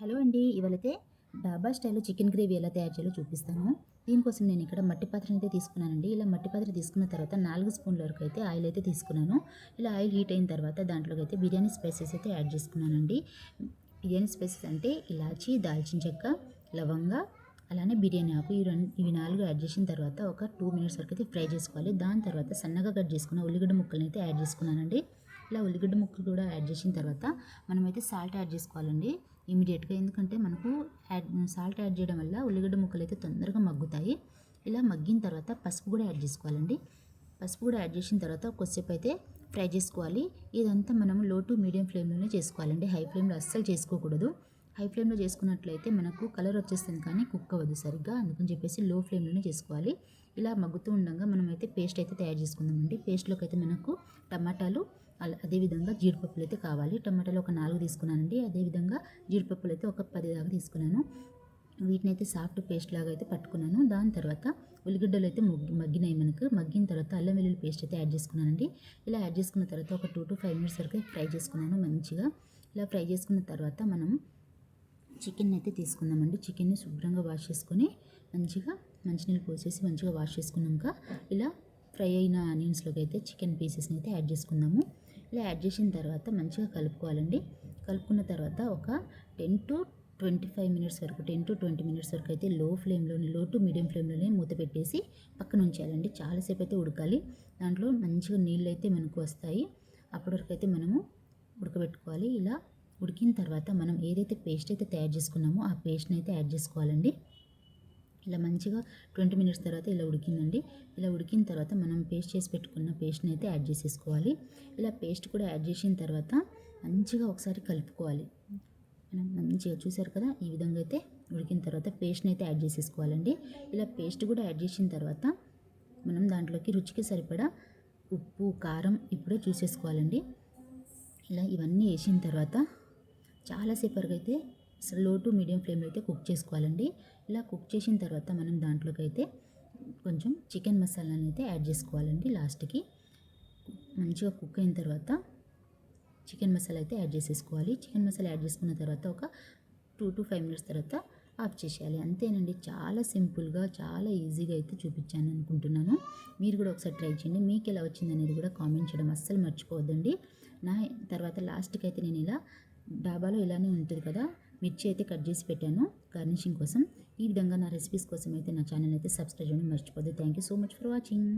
Hello అండి ఇవాళైతే డాబా స్టైల్లో చికెన్ గ్రేవీ ఎలా తయారు చేయాలో చూపిస్తాను. దీనికోసం నేను ఇక్కడ మట్టి పాత్రను అయితే తీసుకున్నానండి. ఇలా మట్టి పాత్ర తీసుకున్న తర్వాత నాలుగు స్పూన్ల వరకు అయితే ఆయిల్ అయితే తీసుకున్నాను. ఇలా ఆయిల్ హీట్ అయిన తర్వాత దాంట్లోకి అయితే బిర్యానీ స్పైసెస్ అయితే యాడ్ చేసుకున్నానండి. బిర్యానీ స్పైసెస్ అంటే ఇలాచి దాల్చిన చెక్క లవంగా అలానే బిర్యానీ ఆకు ఈ రెండు ఇవి నాలుగు యాడ్ చేసిన తర్వాత ఒక టూ మినిట్స్ వరకు అయితే ఫ్రై చేసుకోవాలి. దాని తర్వాత సన్నగా కట్ చేసుకున్న ఉల్లిగడ్డ ముక్కలను అయితే యాడ్ చేసుకున్నానండి. ఇలా ఉల్లిగడ్డ ముక్కలు కూడా యాడ్ చేసిన తర్వాత మనమైతే సాల్ట్ యాడ్ చేసుకోవాలండి. ఇమీడియట్గా. ఎందుకంటే మనకు యాడ్ సాల్ట్ యాడ్ చేయడం వల్ల ఉల్లిగడ్డ ముక్కలు అయితే తొందరగా మగ్గుతాయి. ఇలా మగ్గిన తర్వాత పసుపు కూడా యాడ్ చేసుకోవాలండి. పసుపు కూడా యాడ్ చేసిన తర్వాత కొద్దిసేపు అయితే ఫ్రై చేసుకోవాలి. ఇదంతా మనం లో టు మీడియం ఫ్లేమ్లోనే చేసుకోవాలండి. హై ఫ్లేమ్లో అస్సలు చేసుకోకూడదు. హై ఫ్లేమ్లో చేసుకున్నట్లయితే మనకు కలర్ వచ్చేస్తుంది కానీ కుక్ అవ్వదు సరిగ్గా. అందుకని చెప్పేసి లో ఫ్లేమ్లోనే చేసుకోవాలి. ఇలా మగ్గుతూ ఉండగా మనమైతే పేస్ట్ అయితే తయారు చేసుకుందామండి. పేస్ట్లోకి అయితే మనకు టమాటాలు అలా అదేవిధంగా జీడిపప్పులు అయితే కావాలి. టమాటాలు ఒక నాలుగు తీసుకున్నానండి. అదేవిధంగా జీడిపప్పులు అయితే ఒక పది దాకా తీసుకున్నాను. వీటిని అయితే సాఫ్ట్ పేస్ట్ లాగా అయితే పట్టుకున్నాను. దాని తర్వాత ఉల్లిగడ్డలు అయితే మగ్గి మగ్గినాయి మనకు. మగ్గిన తర్వాత అల్లం వెల్లుల్లి పేస్ట్ అయితే యాడ్ చేసుకున్నానండి. ఇలా యాడ్ చేసుకున్న తర్వాత ఒక టూ టు ఫైవ్ మినిట్స్ వరకు ఫ్రై చేసుకున్నాను మంచిగా. ఇలా ఫ్రై చేసుకున్న తర్వాత మనం చికెన్ అయితే తీసుకుందామండి. చికెన్ని శుభ్రంగా వాష్ చేసుకొని మంచిగా మంచినీళ్ళు పోసేసి మంచిగా వాష్ చేసుకున్నాక ఇలా ఫ్రై అయిన ఆనియన్స్లోకి అయితే చికెన్ పీసెస్ని అయితే యాడ్ చేసుకుందాము. ఇలా యాడ్ చేసిన తర్వాత మంచిగా కలుపుకోవాలండి. కలుపుకున్న తర్వాత ఒక ten to twenty five minutes వరకు టెన్ టు ట్వంటీ మినిట్స్ వరకు అయితే లో ఫ్లేమ్లోనే లో టు మీడియం ఫ్లేమ్లోనే మూత పెట్టేసి పక్కన ఉంచాలండి. చాలాసేపు అయితే ఉడకాలి. దాంట్లో మంచిగా నీళ్ళు అయితే మనకు వస్తాయి. అప్పటి వరకు అయితే మనము ఉడకబెట్టుకోవాలి. ఇలా ఉడికిన తర్వాత మనం ఏదైతే పేస్ట్ అయితే తయారు చేసుకున్నామో ఆ పేస్ట్ని అయితే యాడ్ చేసుకోవాలండి. ఇలా మంచిగా ట్వంటీ మినిట్స్ తర్వాత ఇలా ఉడికిందండి. ఇలా ఉడికిన తర్వాత మనం పేస్ట్ చేసి పెట్టుకున్న పేస్ట్ని అయితే యాడ్ చేసేసుకోవాలి. ఇలా పేస్ట్ కూడా యాడ్ చేసిన తర్వాత మంచిగా ఒకసారి కలుపుకోవాలి. మనం మంచిగా చూసారు కదా ఈ విధంగా అయితే ఉడికిన తర్వాత పేస్ట్ని అయితే యాడ్ చేసేసుకోవాలండి. ఇలా పేస్ట్ కూడా యాడ్ చేసిన తర్వాత మనం దాంట్లోకి రుచికి సరిపడా ఉప్పు కారం ఇప్పుడే చూసేసుకోవాలండి. ఇలా ఇవన్నీ వేసిన తర్వాత చాలాసేపు అయితే లో టు మీడియం ఫ్లేమ్లో అయితే కుక్ చేసుకోవాలండి. ఇలా కుక్ చేసిన తర్వాత మనం దాంట్లోకి అయితే కొంచెం చికెన్ మసాలాని అయితే యాడ్ చేసుకోవాలండి లాస్ట్కి. మంచిగా కుక్ అయిన తర్వాత చికెన్ మసాలా అయితే యాడ్ చేసేసుకోవాలి. చికెన్ మసాలా యాడ్ చేసుకున్న తర్వాత ఒక టూ టు ఫైవ్ మినిట్స్ తర్వాత ఆఫ్ చేసేయాలి. అంతేనండి చాలా సింపుల్గా చాలా ఈజీగా అయితే చూపించాను అనుకుంటున్నాను మీరు కూడా ఒకసారి ట్రై చేయండి. మీకు ఎలా వచ్చింది అనేది కూడా కామెంట్ చేయడం అస్సలు మర్చిపోవద్దండి. నా తర్వాత లాస్ట్కి అయితే నేను ఇలా డాబాలో ఇలానే ఉంటుంది కదా మిర్చి అయితే కట్ చేసి పెట్టాను గార్నిషింగ్ కోసం. ఈ విధంగా నా రెసిపీస్ కోసం అయితే నా ఛానల్ అయితే సబ్స్క్రైబ్ చేయడం మర్చిపోద్దు. Thank you so much for watching